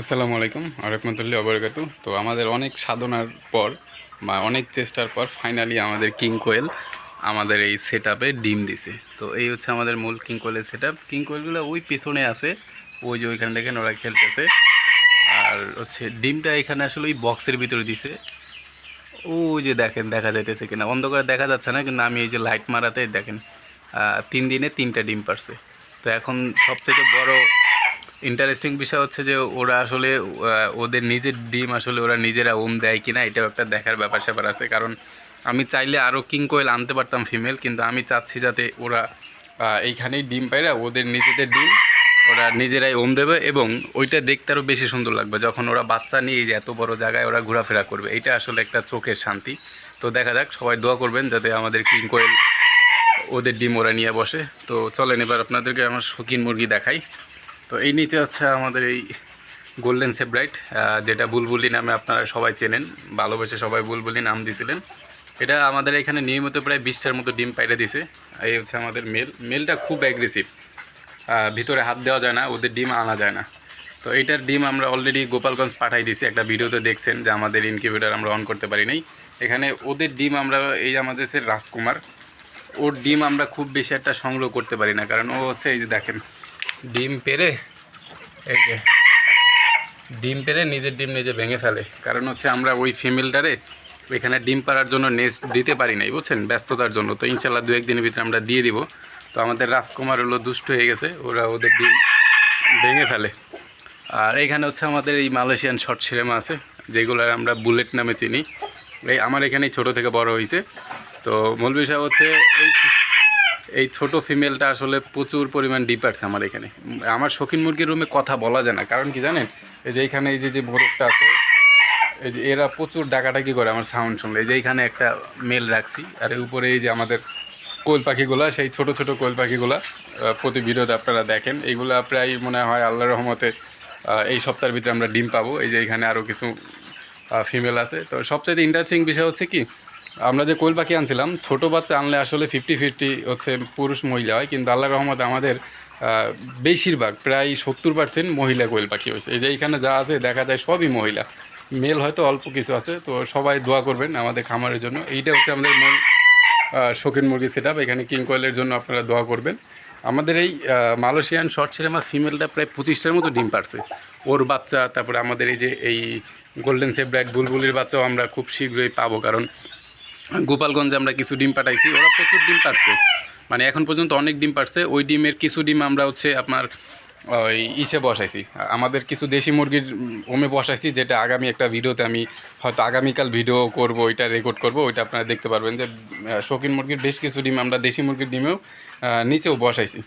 আসসালামু আলাইকুম, আরহামতুল্লাহ অবরকাত তো আমাদের অনেক সাধনার পর বা অনেক চেষ্টার পর ফাইনালি আমাদের কিং কোয়েল আমাদের এই সেট ডিম দিছে। তো এই হচ্ছে আমাদের মূল কিং কোয়েলের সেট আপ কিং কোয়েলগুলো ওই পেছনে আছে, ওই যে ওইখান থেকে ওরা খেলতেছে। আর হচ্ছে ডিমটা এখানে আসলে ওই বক্সের ভিতরে দিছে। ওই যে দেখেন, দেখা যাইতেছে কিনা। অন্ধকারে দেখা যাচ্ছে না, কিন্তু আমি এই যে লাইট মারাতে দেখেন তিন দিনে তিনটা ডিম পারছে। তো এখন সবচেয়ে বড় ইন্টারেস্টিং বিষয় হচ্ছে যে ওরা আসলে ওদের নিজের ডিম আসলে ওরা নিজেরা ওম দেয় কিনা এটাও একটা দেখার ব্যাপার স্যাপার আছে। কারণ আমি চাইলে আরও কিং কোয়েল আনতে পারতাম ফিমেল কিন্তু আমি চাচ্ছি যাতে ওরা এইখানেই ডিম পায়রা ওদের নিজেদের ডিম ওরা নিজেরাই ওম দেবে এবং ওইটা দেখতে আরও বেশি সুন্দর লাগবে। যখন ওরা বাচ্চা নিয়ে যে এত বড় জায়গায় ওরা ঘোরাফেরা করবে এটা আসলে একটা চোখের শান্তি। তো দেখা যাক, সবাই দোয়া করবেন যাতে আমাদের কিং কোয়েল ওদের ডিম ওরা নিয়ে বসে। তো চলেন এবার আপনাদেরকে আমার শৌখিন মুরগি দেখাই। তো এই নিচে হচ্ছে আমাদের এই গোল্ডেন সেব্রাইট যেটা বুলবুলি নামে আপনারা সবাই চেনেন, ভালোবেসে সবাই বুলবুলি নাম দিয়েছিলেন এটা আমাদের এখানে নিয়মিত প্রায় বিশটার মতো ডিম পাইরে দিছে। এই হচ্ছে আমাদের মেল। মেলটা খুব অ্যাগ্রেসিভ ভিতরে হাত দেওয়া যায় না, ওদের ডিম আনা যায় না। তো এইটার ডিম আমরা অলরেডি গোপালগঞ্জ পাঠাই দিছি, একটা ভিডিওতে দেখছেন যে আমাদের ইনকিউবেটার আমরা অন করতে পারি নাই। এখানে ওদের ডিম আমরা, এই আমাদের সে রাজকুমার। ওর ডিম আমরা খুব বেশি একটা সংগ্রহ করতে পারি না, কারণ ও হচ্ছে এই যে দেখেন ডিম পেরে, এই যে, ডিম পেরে নিজের ডিম নিজে ভেঙে ফেলে। কারণ হচ্ছে আমরা ওই ফিমেলটারে এখানে ডিম পাড়ার জন্য নেস্ট দিতে পারি নাই, বুঝছেন? ব্যস্ততার জন্য। তো ইনশাল্লাহ দু একদিনের ভিতরে আমরা দিয়ে দিব। তো আমাদের রাজকুমার হলো দুষ্ট হয়ে গেছে, ওরা ওদের ডিম ভেঙে ফেলে। আর এখানে হচ্ছে আমাদের এই মালয়েশিয়ান শর্ট সিনেমা আছে, যেগুলো আমরা বুলেট নামে চিনি। এই আমার এখানেই ছোট থেকে বড় হয়েছে তো মূল বিষয় হচ্ছে এই এই ছোট ফিমেলটা আসলে প্রচুর পরিমাণ ডিপার্স আমার এখানে। আমার শৌখিন মুরগির রুমে কথা বলা যায় না। কারণ কি জানেন? এই যে এখানে এই যে যে মোরগটা আছে, এই যে এরা প্রচুর ডাকাডাকি করে আমার সাউন্ড শুনলে। এই যে এইখানে একটা মেল রাখছি, আর এই উপরে এই যে আমাদের কোয়েল পাখিগুলো, সেই ছোট ছোট কোয়েল পাখিগুলো প্রতি ভিডিওতে আপনারা দেখেন। এইগুলো প্রায় মনে হয় আল্লাহর রহমতে এই সপ্তাহের ভিতরে আমরা ডিম পাবো। এই যে এখানে আরও কিছু ফিমেল আছে। তো সবচেয়ে ইন্টারেস্টিং বিষয় হচ্ছে কি আমরা যে কোয়েল পাখি আনছিলাম, ছোট বাচ্চা আনলে আসলে ফিফটি ফিফটি হচ্ছে পুরুষ মহিলা হয়, কিন্তু আল্লাহর রহমতে আমাদের বেশিরভাগ প্রায় সত্তর পার্সেন্ট মহিলা কোয়েল পাখি হয়েছে। এই যে এইখানে যা আছে, দেখা যায় সবই মহিলা। মেল হয়তো অল্প কিছু আছে, তো সবাই দোয়া করবেন আমাদের খামারের জন্য। এইটা হচ্ছে আমাদের মূল শৌখিন মুরগি সেট এখানে কিং কোয়েলের জন্য আপনারা দোয়া করবেন। আমাদের এই মালয়েশিয়ান শর্ট সিনেমা ফিমেলটা প্রায় পঁচিশটার মতো ডিম পারছে। ওর বাচ্চা, তারপরে আমাদের এই যে এই গোল্ডেন সেব্রাইট বুলবুলির বাচ্চাও আমরা খুব শীঘ্রই পাবো, কারণ গোপালগঞ্জে আমরা কিছু ডিম পাঠাইছি, ওরা প্রচুর ডিম পারছে মানে এখন পর্যন্ত অনেক ডিম পারছে ওই ডিমের কিছু ডিম আমরা হচ্ছে আপনার, ওই ইসে বসাইছি। আমাদের কিছু দেশি মুরগির ওমে বসাইছি, যেটা আগামী একটা ভিডিওতে আমি হয়তো আগামীকাল ভিডিও করব, ওইটা রেকর্ড করব, ওইটা আপনারা দেখতে পারবেন যে শৌখিন মুরগির বেশ কিছু ডিম আমরা দেশি মুরগির ডিমেও নিচেও বসাইছি।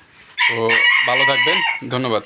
তো ভালো থাকবেন, ধন্যবাদ।